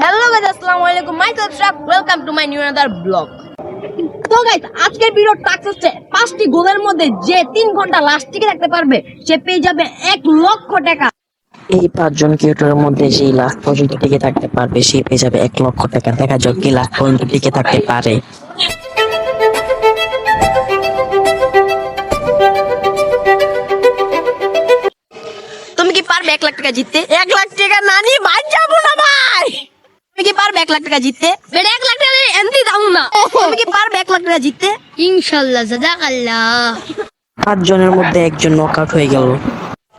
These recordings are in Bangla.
হ্যালো গাইস আসসালামু আলাইকুম Michael truck welcome to my new another blog তো গাইস আজকের ভিডিও টাস্ক হচ্ছে পাঁচটি গোলের মধ্যে যে তিন ঘণ্টা লাস্ট টিকে থাকতে পারবে সে পেয়ে যাবে এক লক্ষ টাকা। এই পাঁচজন কিউটের মধ্যে যেই লাস্ট পর্যন্ত টিকে থাকতে পারবে সে পেয়ে যাবে এক লক্ষ টাকা। দেখা যাক কি লাস্ট পর্যন্ত টিকে থাকতে পারে। তুমি কি পারবে এক লাখ টাকা জিততে? এক লাখ টাকা নানি ভাই যাব না ভাই! এক লাখ টাকা জিততে বেটা এক লাখ টাকা এমনি দাও না। তুমি কি পারবে এক লাখ টাকা জিততে? ইনশাল্লাহ জাজাকাল্লাহ। পাঁচজনের মধ্যে একজন নক আউট হয়ে গেল।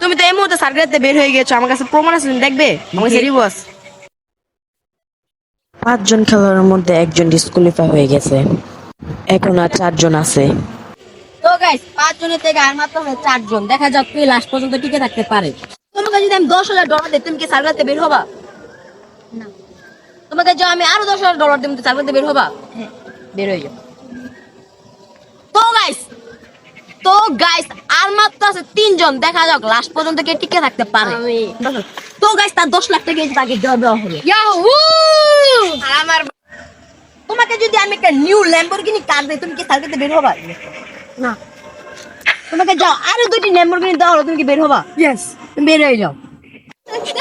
তুমি তো এই মুহূর্তে সার্কিটে বের হয়ে গেছো আমার কাছে প্রমাণ আছে দেখবে? আমার কাছে রিভার্স পাঁচজন খেলোয়াড়ের মধ্যে একজন ডিসকোয়ালিফাই হয়ে গেছে। এখন আর চারজন আছে। তো গাইস পাঁচ জনের থেকে আর মাত্র হবে চারজন। দেখা যাক কে লাস্ট পর্যন্ত টিকে থাকতে পারে। তোমাকে যদি আমি দশ হাজার ডলার দিই তুমি কি সার্গাতে বের হবা? না। তোমাকে যে আমি আরও দশ হাজার ডলার তুমি সার্গাতে বের হবা? হ্যাঁ বের হয়ে যাও। তো গাইস তো গাইস আর মাত্র আছে তিনজন। দেখা যাক লাস্ট পর্যন্ত কে টিকে থাকতে পারে। তো গাইস তার দশ লাখ টাকা তাকে দেওয়া হবে আমার তোমাকে যদি আমি একটা নিউ ল্যাম্বরগিনি কার দিই তুমি কি সার্গাতে বের হবা? না। তোমাকে যাও আরও দুটি ল্যাম্বরগিনি দেওয়া হলো তুমি কি বের হবা? ইয়েস তুমি বের হয়ে যাও।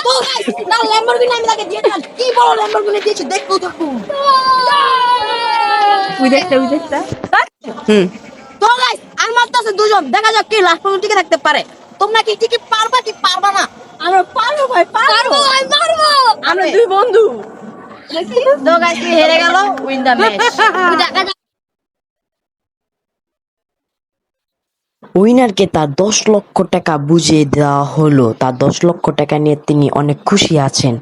তো guys, তার ল্যাম্বরগিনি আমি তাকে দিয়ে দিলাম। কি বড় ল্যাম্বরগিনি দিয়েছি? দেখো দেখো। ওই দেখতে ওই দেখতে হুম। তো গাইস আর মাত্র আছে দুজন দেখা যাক কি লাস্ট পর্যন্ত টিকে থাকতে পারে। তোমরা কি টিকে পারবা কি পারবা না? আমরা পারব ভাই পারব। ভাই পারব। আমরা দুই বন্ধু। তো গাইস হেরে গেল? উইন দ্য ম্যাচ দেখা যাক। উইনারকে তার দশ লক্ষ টাকা বুঝিয়ে দেওয়া হলো। তার দশ লক্ষ টাকা নিয়ে তিনি অনেক খুশি আছেন।